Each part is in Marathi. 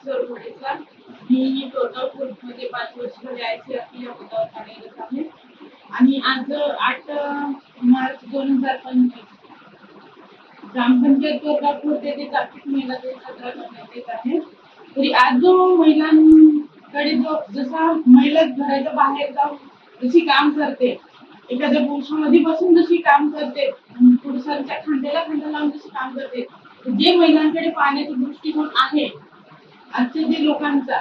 योगेश्वर घोडेकर मी टोटलमध्ये पाच वर्ष झाले आय या पदावर कार्यरत आहे आणि आज आठ मार्च दोन हजार पंचवीस ग्रामपंचायत कोल्हापूर ते जागतिक महिला दिन साजरा करण्यात येत आहे तरी आज जो महिलांकडे जो जसा महिला घराच्या बाहेर जाऊन जशी काम करते एखाद्या पुरुषामध्ये बसून जशी काम करते पुरुषांच्या खांद्याला खांदा लावून जशी काम करते जे महिलांकडे पाहण्याचा दृष्टिकोन आहे आजच्या जे लोकांचा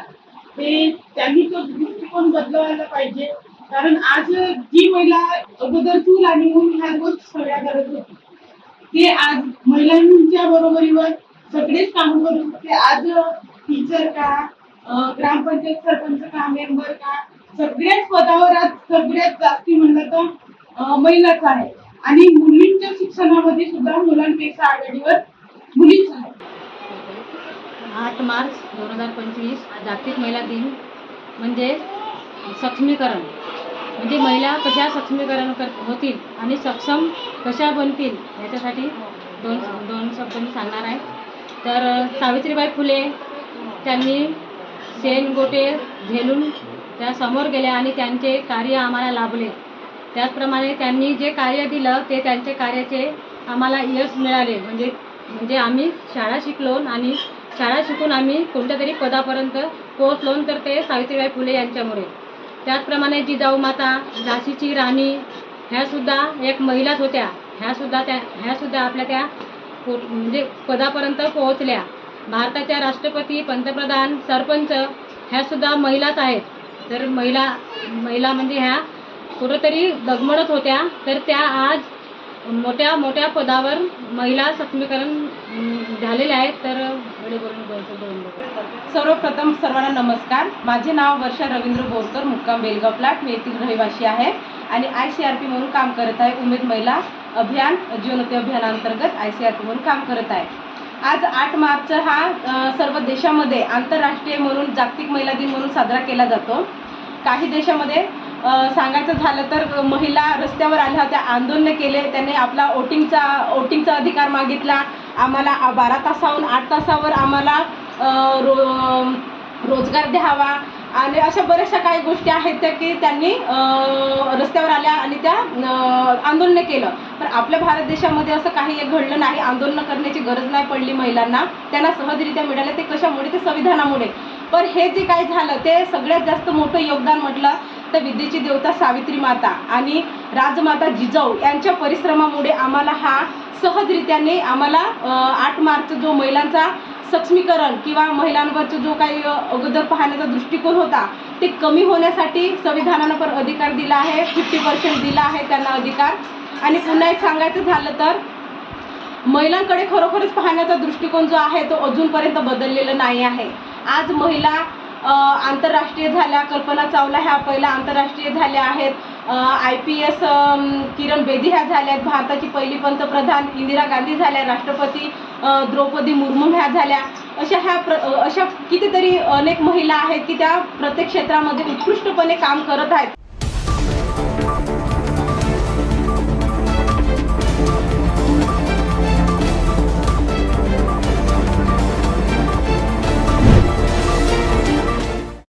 ते त्यांनी तो दृष्टिकोन बदलवायला पाहिजे. कारण आज जी महिला अगोदर चूल आणि मूल ह्या रोज सगळ्या करत होती. ते आज महिलांच्या बरोबरीवर सगळेच काम करत होते आज टीचर का ग्रामपंचायत सरपंच का मेंबर का सगळ्याच पदावर आज सगळ्यात जास्ती म्हणलं तर महिलाच आहे. आणि मुलींच्या शिक्षणामध्ये सुद्धा मुलांपेक्षा आघाडीवर मुलीच आहे आठ मार्च दोन हजार पंचवीस जागतिक महिला दिन म्हणजे सक्षमीकरण. म्हणजे महिला कशा सक्षमीकरण कर होतील आणि सक्षम कशा बनतील याच्यासाठी दोन दोन शब्द मी सांगणार आहे. तर सावित्रीबाई फुले त्यांनी शेण गोटे झेलून त्या समोर गेल्या आणि त्यांचे कार्य आम्हाला लाभले. त्याचप्रमाणे त्यांनी जे कार्य दिलं ते त्यांचे कार्याचे आम्हाला यश मिळाले. म्हणजे म्हणजे आम्ही शाळा शिकलो आणि शाळा शिकून आम्ही कोणत्या तरी पदापर्यंत पोहोचलो तर ते सावित्रीबाई फुले यांच्यामुळे. त्याचप्रमाणे जिजाऊ माता झाशीची राणी ह्यासुद्धा एक महिलाच होत्या. ह्यासुद्धा त्या ह्यासुद्धा आपल्या त्या पो- म्हणजे पदापर्यंत पोहोचल्या. भारताच्या राष्ट्रपती पंतप्रधान सरपंच ह्यासुद्धा महिलाच आहेत. तर महिला महिला म्हणजे ह्या कुठंतरी डगमडत होत्या तर त्या आज मोठ्या मोठ्या पदावर महिला सक्षमीकरण झालेले झालेल्या आहेत तर सर्वप्रथम सर्वांना नमस्कार. माझे नाव वर्षा रवींद्र बोरकर मुक्काम बेलगाव प्लाट मी येथील रहिवासी आहे आणि आय सी आर पी म्हणून काम करत आहे उमेद महिला अभियान जीवनोती अभियानांतर्गत आय सी आर पी म्हणून काम करत आहे. आज आठ मार्च हा सर्व देशामध्ये आंतरराष्ट्रीय म्हणून जागतिक महिला दिन म्हणून साजरा केला जातो. काही देशामध्ये सांगायचं झालं तर महिला रस्त्यावर आल्या होत्या आंदोलन केले त्याने आपला वोटिंगचा वोटिंगचा अधिकार मागितला. आम्हाला बारा तासाहून आठ तासावर आम्हाला रो रोजगार द्यावा. आणि अशा बऱ्याचशा काही गोष्टी आहेत त्या की त्यांनी रस्त्यावर आल्या आणि त्या आंदोलन केलं. पण आपल्या भारत देशामध्ये असं काही एक घडलं नाही. आंदोलन करण्याची गरज नाही पडली महिलांना. त्यांना सहजरित्या मिळाले. ते कशामुळे? ते संविधानामुळे. पण हे जे काय झालं ते सगळ्यात जास्त मोठं योगदान म्हटलं तर विद्येची देवता सावित्री माता आणि राजमाता जिजाऊ यांच्या परिश्रमामुळे आम्हाला हा सहजरित्याने आम्हाला आठ मार्च जो महिलांचा सक्षमीकरण किंवा महिलांवरचा जो काही अगोदर पाहण्याचा दृष्टिकोन होता ते कमी होण्यासाठी संविधानानं पण अधिकार दिला आहे फिफ्टी पर्सेंट दिला आहे त्यांना अधिकार. आणि पुन्हा एक सांगायचं झालं तर महिलांकडे खरोखरच पाहण्याचा दृष्टिकोन जो आहे तो अजूनपर्यंत बदललेला नाही आहे. आज महिला आंतरराष्ट्रीय झाल्या कल्पना चावला ह्या पहिल्या आंतरराष्ट्रीय झाल्या आहेत. I P S Kiran Bedi ह्या झाल्या आहेत. भारताची पहिली पंतप्रधान इंदिरा गांधी झाल्या राष्ट्रपती द्रौपदी मुर्मू ह्या झाल्या. अशा ह्या प्र अशा कितीतरी अनेक महिला आहेत की त्या प्रत्येक क्षेत्रामध्ये उत्कृष्टपणे काम करत आहेत.